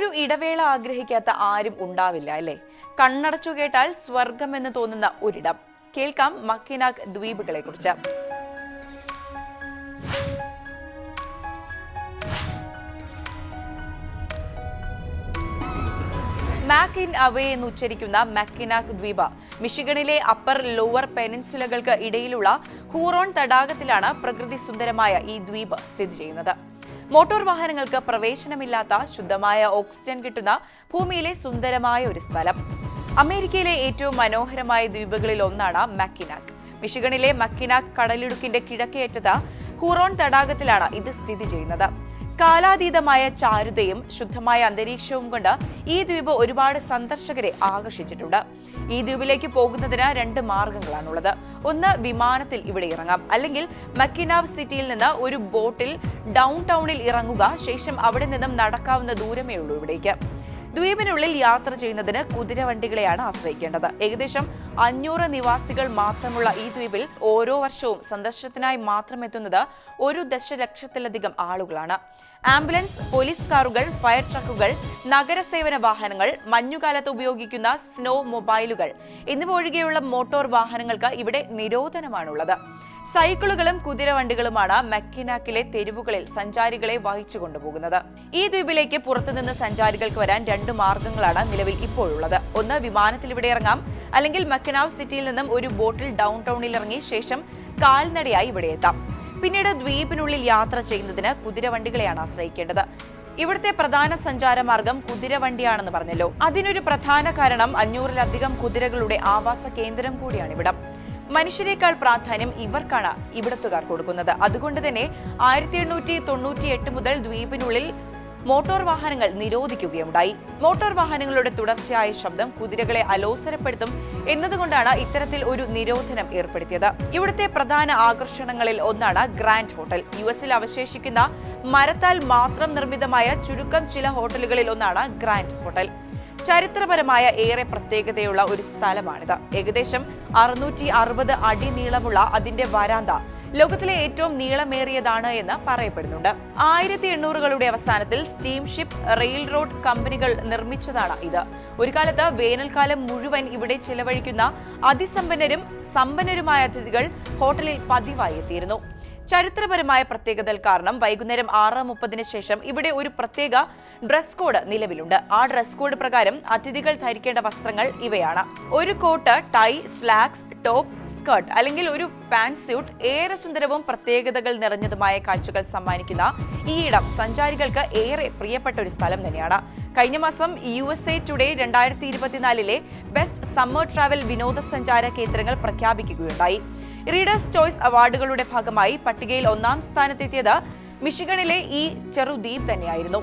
ഒരു ഇടവേള ആഗ്രഹിക്കാത്ത ആരും ഉണ്ടാവില്ല അല്ലേ? കണ്ണടച്ചു കേട്ടാൽ സ്വർഗം എന്ന് തോന്നുന്ന ഒരിടം. കേൾക്കാം മക്കിനാക് ദ്വീപുകളെ കുറിച്ച് മാക് ഇൻ അവേ എന്ന് ഉച്ചരിക്കുന്ന മക്കിനാക് ദ്വീപ് മിഷിഗണിലെ അപ്പർ ലോവർ പെനിൻസുലകൾക്ക് ഇടയിലുള്ള ഹൂറോൺ തടാകത്തിലാണ് പ്രകൃതി സുന്ദരമായ ഈ ദ്വീപ് സ്ഥിതി ചെയ്യുന്നത്. മോട്ടോർ വാഹനങ്ങൾക്ക് പ്രവേശനമില്ലാത്ത ശുദ്ധമായ ഓക്സിജൻ കിട്ടുന്ന ഭൂമിയിലെ സുന്ദരമായ ഒരു സ്ഥലം. അമേരിക്കയിലെ ഏറ്റവും മനോഹരമായ ദ്വീപുകളിൽ ഒന്നാണ് മക്കിനാക്. മിഷിഗണിലെ മക്കിനാക് കടലിടുക്കിന്റെ കിഴക്കേറ്റത് ഹുറോൺ തടാകത്തിലാണ് ഇത് സ്ഥിതി ചെയ്യുന്നത്. കാലാതീതമായ ചാരുതയും ശുദ്ധമായ അന്തരീക്ഷവും കൊണ്ട് ഈ ദ്വീപ് ഒരുപാട് സന്ദർശകരെ ആകർഷിച്ചിട്ടുണ്ട്. ഈ ദ്വീപിലേക്ക് പോകുന്നതിന് രണ്ട് മാർഗങ്ങളാണുള്ളത്. ഒന്ന് വിമാനത്തിൽ ഇവിടെ ഇറങ്ങാം. അല്ലെങ്കിൽ മക്കിനാവ് സിറ്റിയിൽ നിന്ന് ഒരു ബോട്ടിൽ ഡൗൺ ടൗണിൽ ഇറങ്ങുക. ശേഷം അവിടെ നിന്നും നടക്കാവുന്ന ദൂരമേ ഉള്ളൂ ഇവിടേക്ക്. ദ്വീപിനുള്ളിൽ യാത്ര ചെയ്യുന്നതിന് കുതിരവണ്ടികളെയാണ് ആശ്രയിക്കേണ്ടത്. ഏകദേശം അഞ്ഞൂറ് നിവാസികൾ മാത്രമുള്ള ഈ ദ്വീപിൽ ഓരോ വർഷവും സന്ദർശനത്തിനായി മാത്രം എത്തുന്നത് ഒരു ദശലക്ഷത്തിലധികം ആളുകളാണ്. ആംബുലൻസ് പോലീസ് കാറുകൾ ഫയർ ട്രക്കുകൾ നഗരസേവന വാഹനങ്ങൾ മഞ്ഞുകാലത്ത് ഉപയോഗിക്കുന്ന സ്നോ മൊബൈലുകൾ എന്നിവ ഒഴികെയുള്ള മോട്ടോർ വാഹനങ്ങൾക്ക് ഇവിടെ നിരോധനമാണുള്ളത്. സൈക്കിളുകളും കുതിരവണ്ടികളുമാണ് മക്കിനാക്കിലെ തെരുവുകളിൽ സഞ്ചാരികളെ വഹിച്ചു കൊണ്ടുപോകുന്നത്. ഈ ദ്വീപിലേക്ക് പുറത്തുനിന്ന് സഞ്ചാരികൾക്ക് വരാൻ രണ്ട് മാർഗങ്ങളാണ് നിലവിൽ ഇപ്പോഴുള്ളത്. ഒന്ന് വിമാനത്തിൽ ഇവിടെ ഇറങ്ങാം. അല്ലെങ്കിൽ മക്കനാവ് സിറ്റിയിൽ നിന്നും ഒരു ബോട്ടിൽ ഡൗൺ ടൗണിൽ ഇറങ്ങി ശേഷം കാൽനടയായി ഇവിടെ എത്താം. പിന്നീട് ദ്വീപിനുള്ളിൽ യാത്ര ചെയ്യുന്നതിന് കുതിരവണ്ടികളെയാണ് ആശ്രയിക്കേണ്ടത്. ഇവിടുത്തെ പ്രധാന സഞ്ചാരമാർഗം കുതിരവണ്ടിയാണെന്ന് പറഞ്ഞല്ലോ. അതിനൊരു പ്രധാന കാരണം അഞ്ഞൂറിലധികം കുതിരകളുടെ ആവാസ കേന്ദ്രം കൂടിയാണ് ഇവിടം. മനുഷ്യരെക്കാൾ പ്രാധാന്യം ഇവർക്കാണ് ഇവിടത്തുകാർ കൊടുക്കുന്നത്. അതുകൊണ്ട് തന്നെ ആയിരത്തി എണ്ണൂറ്റി തൊണ്ണൂറ്റി എട്ട് മുതൽ ദ്വീപിനുള്ളിൽ മോട്ടോർ വാഹനങ്ങൾ നിരോധിക്കുകയുണ്ടായി. മോട്ടോർ വാഹനങ്ങളുടെ തുടർച്ചയായ ശബ്ദം കുതിരകളെ അലോസരപ്പെടുത്തും എന്നതുകൊണ്ടാണ് ഇത്തരത്തിൽ ഒരു നിരോധനം ഏർപ്പെടുത്തിയത്. ഇവിടുത്തെ പ്രധാന ആകർഷണങ്ങളിൽ ഒന്നാണ് ഗ്രാൻഡ് ഹോട്ടൽ. യു എസിൽ അവശേഷിക്കുന്ന മരത്താൽ മാത്രം നിർമ്മിതമായ ചുരുക്കം ചില ഹോട്ടലുകളിൽ ഒന്നാണ് ഗ്രാൻഡ് ഹോട്ടൽ. ചരിത്രപരമായ ഏറെ പ്രത്യേകതയുള്ള ഒരു സ്ഥലമാണിത്. ഏകദേശം അറുന്നൂറ്റി അറുപത് അടി നീളമുള്ള അതിന്റെ വരാന്ത ലോകത്തിലെ ഏറ്റവും നീളമേറിയതാണ് എന്ന് പറയപ്പെടുന്നുണ്ട്. ആയിരത്തി എണ്ണൂറുകളുടെ അവസാനത്തിൽ സ്റ്റീംഷിപ്പ് റെയിൽ റോഡ് കമ്പനികൾ നിർമ്മിച്ചതാണ് ഇത്. ഒരു കാലത്ത് വേനൽക്കാലം മുഴുവൻ ഇവിടെ ചിലവഴിക്കുന്ന അതിസമ്പന്നരും സമ്പന്നരുമായ അതിഥികൾ ഹോട്ടലിൽ പതിവായി എത്തിയിരുന്നു. ചരിത്രപരമായ പ്രത്യേകതകൾ കാരണം വൈകുന്നേരം ആറ് മുപ്പതിന് ശേഷം ഇവിടെ ഒരു പ്രത്യേക ഡ്രസ് കോഡ് നിലവിലുണ്ട്. ആ ഡ്രസ് കോഡ് പ്രകാരം അതിഥികൾ ധരിക്കേണ്ട വസ്ത്രങ്ങൾ ഇവയാണ്. ഒരു coat tie slacks top skirt അല്ലെങ്കിൽ ഒരു പാന്റ് സ്യൂട്ട് ഏറെ സുന്ദരവും പ്രത്യേകതകൾ നിറഞ്ഞതുമായ കാഴ്ചകൾ സമ്മാനിക്കുന്ന ഈ ഇടം സഞ്ചാരികൾക്ക് ഏറെ പ്രിയപ്പെട്ട ഒരു സ്ഥലം തന്നെയാണ്. കഴിഞ്ഞ മാസം യു എസ് എ ടുഡേ രണ്ടായിരത്തി ഇരുപത്തിനാലിലെ ബെസ്റ്റ് സമ്മർ ട്രാവൽ വിനോദസഞ്ചാര കേന്ദ്രങ്ങൾ പ്രഖ്യാപിക്കുകയുണ്ടായി. റീഡേഴ്സ് ചോയ്സ് അവാർഡുകളുടെ ഭാഗമായി പട്ടികയിൽ ഒന്നാം സ്ഥാനത്തെത്തിയത് മിഷിഗണിലെ ഈ ചെറുദ്വീപ് തന്നെയായിരുന്നു.